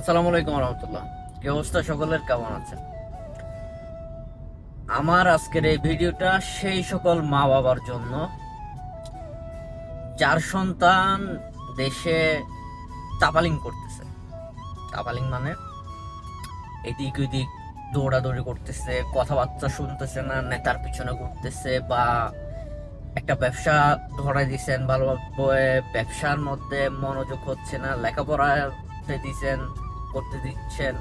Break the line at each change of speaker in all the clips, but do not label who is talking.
আসসালামু আলাইকুম রহমতুল্লাহ। কি অবস্থা সকলের? কেমন আছেন? আমার আজকের এই ভিডিওটা সেই সকল মা বাবার জন্য, যার সন্তান দেশে তাপালিং করতেছে। তাপালিং মানে এদিক দৌড়াদৌড়ি করতেছে, কথাবার্তা শুনতেছে না, নেতার পিছনে ঘুরতেছে বা একটা ব্যবসা ধরাই দিছেন ভালোভাবে ব্যবসার মধ্যে মনোযোগ হচ্ছে না, লেখাপড়াতে দিছেন করতে দিচ্ছেন,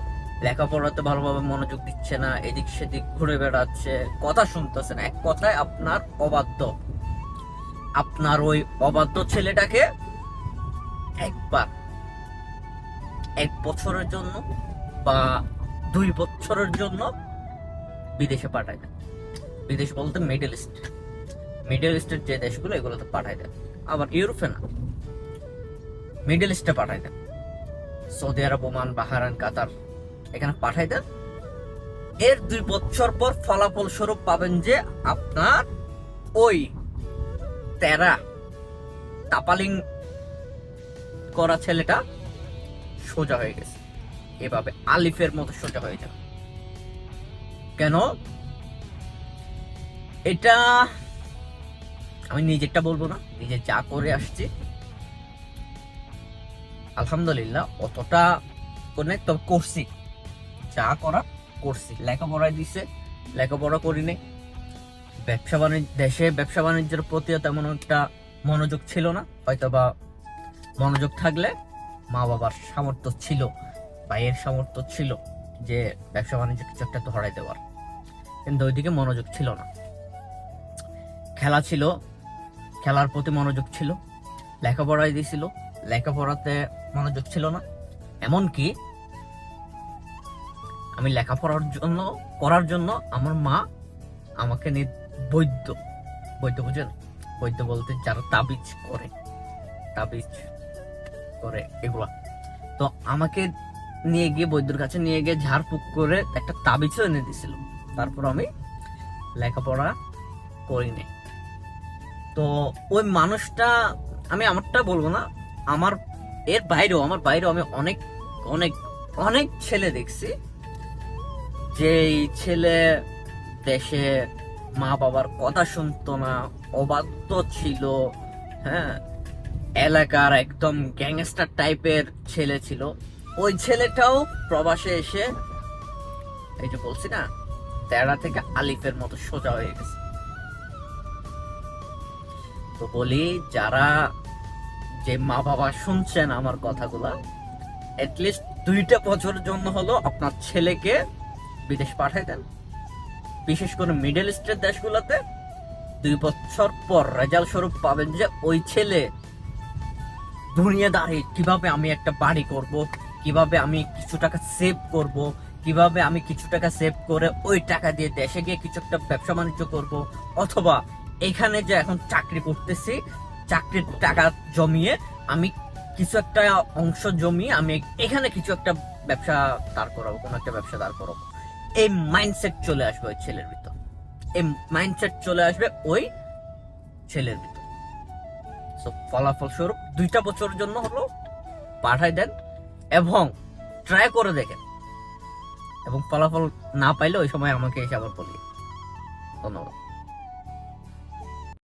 লেখাপড়াতে ভালোভাবে মনোযোগ দিচ্ছে না, এদিক সেদিক ঘুরে বেড়াচ্ছে, কথা শুনতেছে না এক কথায় আপনার অবাধ্য। আপনার ওই অবাধ্য ছেলেটাকে একবার এক বছরের জন্য বা দুই বছরের জন্য বিদেশে পাঠায় দেন। বিদেশ বলতে মিডল ইস্ট। মিডল ইস্টের যে দেশগুলো, এগুলোতে পাঠায় দেন। আবার ইউরোপে না, মিডল ইস্টে পাঠায় দেন। সৌদি আরব, ওমান বাহারান কাতার এখানে পাঠাই দেন। এর দুই বছর পর ফলাফল স্বরূপ পাবেন যে আপনার ওই তেরা তাপালিং করা ছেলেটা সোজা হয়ে গেছে। এভাবে আলিফের মতো সোজা হয়ে যাবে। কেন? এটা আমি নিজেরটা বলব না, নিজে যা করে আসছি। আলহামদুলিল্লাহ, অতটা তবে করছি। যা করা করছি। লেখাপড়ায় দিছে, লেখাপড়া করিনি ব্যবসা বাণিজ্য, দেশে ব্যবসা বাণিজ্যের প্রতিও তেমন একটা মনোযোগ ছিল না। হয়তো বা মনোযোগ থাকলে মা বাবার সামর্থ্য ছিল এর সামর্থ্য ছিল যে ব্যবসা বাণিজ্য কিছু একটা ধরাই দেওয়ার। কিন্তু ওইদিকে মনোযোগ ছিল না। খেলা ছিল, খেলার প্রতি মনোযোগ ছিল লেখাপড়ায় দিয়েছিল লেখাপড়াতে মনোযোগ ছিল না। এমনকি আমি লেখাপড়ার জন্য করার জন্য আমার মা আমাকে নি- বৈদ্য বৈদ্য বুঝেন? বৈদ্য বলতে যারা তাবিজ করে তাবিজ করে এগুলা। তো আমাকে নিয়ে গিয়ে, বৈদ্যর কাছে নিয়ে গিয়ে ঝাড়ফুঁক করে একটা তাবিজও এনে দিছিল তারপর আমি লেখাপড়া করিনি। তো ওই মানুষটা, আমি আমারটা বলব না আমার, এর বাইরেও, আমার বাইরেও আমি অনেক অনেক অনেক ছেলে দেখছি যে ছেলে দেশে মা বাবার কথা শুনতো না, অবাধ্য ছিল হ্যাঁ এলাকার একদম গ্যাংস্টার টাইপের ছেলে ছিল। ওই ছেলেটাও প্রবাসে এসে, এই যে বলছি না তেরা থেকে আলিফের মতো সোজা হয়ে গেছে। তো বলি, যারা যে মা বাবা শুনছেন আমার কথাগুলা লিস্ট দুইটা বছরের জন্য হলো আপনার ছেলেকে বিদেশ পাঠাই দেন। বিশেষ করে মিডল ইস্টের দেশগুলোতে দুই বছর পর রেজাল্ট স্বরূপ পাবেন যে ওই ছেলে দুনিয়া দাঁড়িয়ে কীভাবে আমি একটা বাড়ি করব, কীভাবে আমি কিছু টাকা সেভ করব, কীভাবে আমি কিছু টাকা সেভ করে ওই টাকা দিয়ে দেশে গিয়ে কিছু একটা ব্যবসা বাণিজ্য করব, অথবা এখানে যে এখন চাকরি করতেছি চাকরির টাকা জমিয়ে আমি কিছু একটা অংশ জমিয়ে আমি এখানে কিছু একটা ব্যবসা দাঁড় করাবো, কোনো একটা ব্যবসা দাঁড় করাবো। এই মাইন্ডসেট চলে আসবে ওই ছেলের ভিতর। এই মাইন্ডসেট চলে আসবে ওই ছেলের ভিতর। সো ফলাফল স্বরূপ দুইটা বছরের জন্য হলো পাঠাই দেন এবং ট্রাই করে দেখেন। এবং ফলাফল না পাইলে ওই সময় আমাকে এসে আবার বলি। ধন্যবাদ।